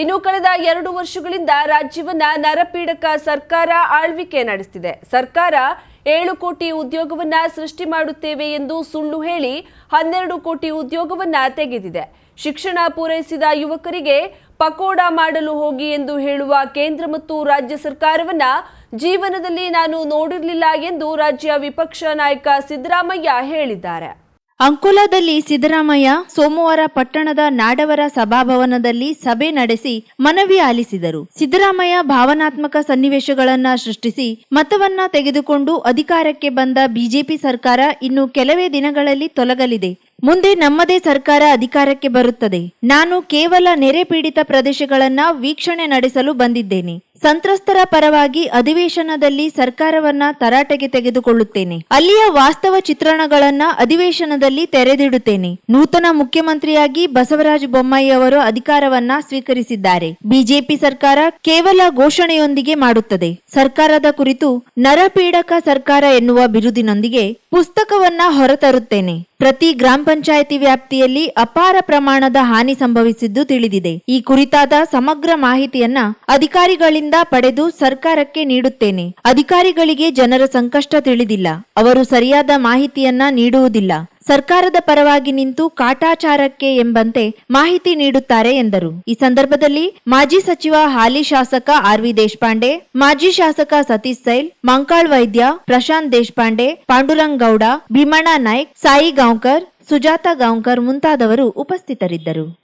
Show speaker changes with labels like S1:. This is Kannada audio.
S1: ಇನ್ನು ಕಳೆದ ಎರಡು ವರ್ಷಗಳಿಂದ ರಾಜ್ಯವನ್ನ ನರಪೀಡಕ ಸರ್ಕಾರ ಆಳ್ವಿಕೆ ನಡೆಸುತ್ತಿದೆ ಸರ್ಕಾರ ಏಳು ಕೋಟಿ ಉದ್ಯೋಗವನ್ನ ಸೃಷ್ಟಿ ಮಾಡುತ್ತೇವೆ ಎಂದು ಸುಳ್ಳು ಹೇಳಿ ಹನ್ನೆರಡು ಕೋಟಿ ಉದ್ಯೋಗವನ್ನ ತೆಗೆದಿದೆ. ಶಿಕ್ಷಣ ಪೂರೈಸಿದ ಯುವಕರಿಗೆ ಪಕೋಡ ಮಾಡಲು ಹೋಗಿ ಎಂದು ಹೇಳುವ ಕೇಂದ್ರ ಮತ್ತು ರಾಜ್ಯ ಸರ್ಕಾರವನ್ನ ಜೀವನದಲ್ಲಿ ನಾನು ನೋಡಿರಲಿಲ್ಲ ಎಂದು ರಾಜ್ಯ ವಿಪಕ್ಷ ನಾಯಕ ಸಿದ್ದರಾಮಯ್ಯ ಹೇಳಿದ್ದಾರೆ.
S2: ಅಂಕೋಲಾದಲ್ಲಿ ಸಿದ್ದರಾಮಯ್ಯ ಸೋಮವಾರ ಪಟ್ಟಣದ ನಾಡವರ ಸಭಾಭವನದಲ್ಲಿ ಸಭೆ ನಡೆಸಿ ಮನವಿ ಆಲಿಸಿದರು. ಸಿದ್ದರಾಮಯ್ಯ ಭಾವನಾತ್ಮಕ ಸನ್ನಿವೇಶಗಳನ್ನ ಸೃಷ್ಟಿಸಿ ಮತವನ್ನ ತೆಗೆದುಕೊಂಡು ಅಧಿಕಾರಕ್ಕೆ ಬಂದ ಬಿಜೆಪಿ ಸರ್ಕಾರ ಇನ್ನು ಕೆಲವೇ ದಿನಗಳಲ್ಲಿ ತೊಲಗಲಿದೆ. ಮುಂದೆ ನಮ್ಮದೇ ಸರ್ಕಾರ ಅಧಿಕಾರಕ್ಕೆ ಬರುತ್ತದೆ. ನಾನು ಕೇವಲ ನೆರೆ ಪೀಡಿತ ಪ್ರದೇಶಗಳನ್ನ ವೀಕ್ಷಣೆ ನಡೆಸಲು ಬಂದಿದ್ದೇನೆ. ಸಂತ್ರಸ್ತರ ಪರವಾಗಿ ಅಧಿವೇಶನದಲ್ಲಿ ಸರ್ಕಾರವನ್ನ ತರಾಟೆಗೆ ತೆಗೆದುಕೊಳ್ಳುತ್ತೇನೆ. ಅಲ್ಲಿಯ ವಾಸ್ತವ ಚಿತ್ರಣಗಳನ್ನ ಅಧಿವೇಶನದಲ್ಲಿ ತೆರೆದಿಡುತ್ತೇನೆ. ನೂತನ ಮುಖ್ಯಮಂತ್ರಿಯಾಗಿ ಬಸವರಾಜ ಬೊಮ್ಮಾಯಿ ಅವರು ಅಧಿಕಾರವನ್ನ ಸ್ವೀಕರಿಸಿದ್ದಾರೆ. ಬಿಜೆಪಿ ಸರ್ಕಾರ ಕೇವಲ ಘೋಷಣೆಯೊಂದಿಗೆ ಮಾಡುತ್ತದೆ. ಸರ್ಕಾರದ ಕುರಿತು ನರಪೀಡಕ ಸರ್ಕಾರ ಎನ್ನುವ ಬಿರುದಿನೊಂದಿಗೆ ಪುಸ್ತಕವನ್ನ ಹೊರತರುತ್ತೇನೆ. ಪ್ರತಿ ಗ್ರಾಮ ಪಂಚಾಯಿತಿ ವ್ಯಾಪ್ತಿಯಲ್ಲಿ ಅಪಾರ ಪ್ರಮಾಣದ ಹಾನಿ ಸಂಭವಿಸಿದ್ದು ತಿಳಿದಿದೆ. ಈ ಕುರಿತಾದ ಸಮಗ್ರ ಮಾಹಿತಿಯನ್ನ ಅಧಿಕಾರಿಗಳಿಂದ ಪಡೆದು ಸರ್ಕಾರಕ್ಕೆ ನೀಡುತ್ತೇನೆ. ಅಧಿಕಾರಿಗಳಿಗೆ ಜನರ ಸಂಕಷ್ಟ ತಿಳಿದಿಲ್ಲ. ಅವರು ಸರಿಯಾದ ಮಾಹಿತಿಯನ್ನ ನೀಡುವುದಿಲ್ಲ. ಸರ್ಕಾರದ ಪರವಾಗಿ ನಿಂತು ಕಾಟಾಚಾರಕ್ಕೆ ಎಂಬಂತೆ ಮಾಹಿತಿ ನೀಡುತ್ತಾರೆ ಎಂದರು. ಈ ಸಂದರ್ಭದಲ್ಲಿ ಮಾಜಿ ಸಚಿವ ಹಾಲಿ ಶಾಸಕ ಆರ್ ವಿ ದೇಶಪಾಂಡೆ, ಮಾಜಿ ಶಾಸಕ ಸತೀಶ್ ಸೈಲ್, ಮಂಕಾಳ್ ವೈದ್ಯ ಪ್ರಶಾಂತ್ ದೇಶಪಾಂಡೆ ಪಾಂಡುರಂಗ್ ಗೌಡ ಭೀಮಣ್ಣ ನಾಯ್ಕ್, ಸಾಯಿ ಗಾಂವ್ಕರ್, ಸುಜಾತ ಗಾಂವ್ಕರ್ ಮುಂತಾದವರು ಉಪಸ್ಥಿತರಿದ್ದರು.